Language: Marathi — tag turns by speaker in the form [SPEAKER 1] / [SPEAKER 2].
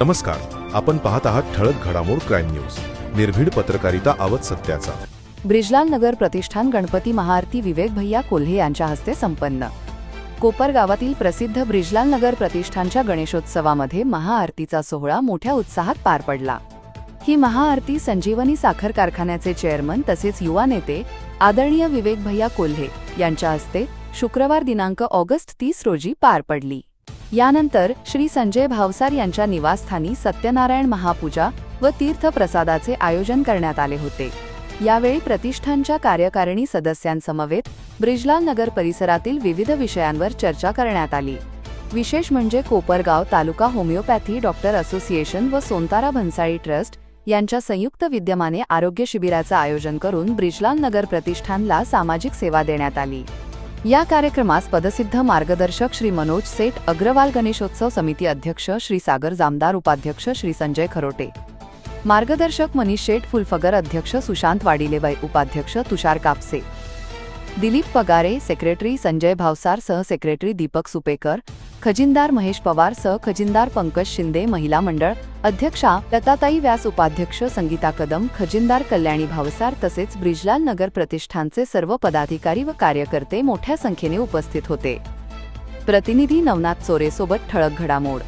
[SPEAKER 1] नमस्कार आपण पाहत आहात ठळक घडामोड क्राईम न्यूज. निर्भीड पत्रकारिता आवत सत्याचा.
[SPEAKER 2] ब्रिजलाल नगर प्रतिष्ठान गणपती महाआरती विवेक भैया कोल्हे यांच्या हस्ते संपन्न. कोपर गावातील प्रसिद्ध ब्रिजलाल नगर प्रतिष्ठानच्या गणेशोत्सवामध्ये महाआरतीचा सोहळा मोठ्या उत्साहात पार पडला. ही महाआरती संजीवनी साखर कारखान्याचे चेअरमन तसेच युवा नेते आदरणीय विवेक भैया कोल्हे यांच्या हस्ते शुक्रवार दिनांक ऑगस्ट तीस रोजी पार पडली. यानंतर श्री संजय भावसार यांच्या निवासस्थानी सत्यनारायण महापूजा व तीर्थप्रसादाचे आयोजन करण्यात आले होते. यावेळी प्रतिष्ठानच्या कार्यकारिणी सदस्यांसमवेत ब्रिजलाल नगर परिसरातील विविध विषयांवर चर्चा करण्यात आली. विशेष म्हणजे Kopargaon taluka homeopathy doctor association व सोनतारा भन्साळी ट्रस्ट यांच्या संयुक्त विद्यमाने आरोग्य शिबिराचं आयोजन करून ब्रिजलाल नगर प्रतिष्ठानला सामाजिक सेवा देण्यात आली. या कार्यक्रमास पदसिद्ध मार्गदर्शक श्री मनोज सेठ अग्रवाल गणेशोत्सव समिती अध्यक्ष श्री सागर जामदार उपाध्यक्ष श्री संजय खरोटे. मार्गदर्शक मनीष शेठ फुलफगर अध्यक्ष सुशांत वाडिलेबाई उपाध्यक्ष तुषार कापसे. दिलीप पगारे सेक्रेटरी संजय भावसार सहसेक्रेटरी दीपक सुपेकर खजिनदार महेश पवार सह खजिनदार पंकज शिंदे महिला मंडळ अध्यक्षा लताताई व्यास उपाध्यक्ष संगीता कदम खजिनदार कल्याणी भावसार तसेच ब्रिजलाल नगर प्रतिष्ठानचे सर्व पदाधिकारी व कार्यकर्ते मोठ्या संख्येने उपस्थित होते. प्रतिनिधी नवनाथ चोरेसोबत ठळक घडामोड.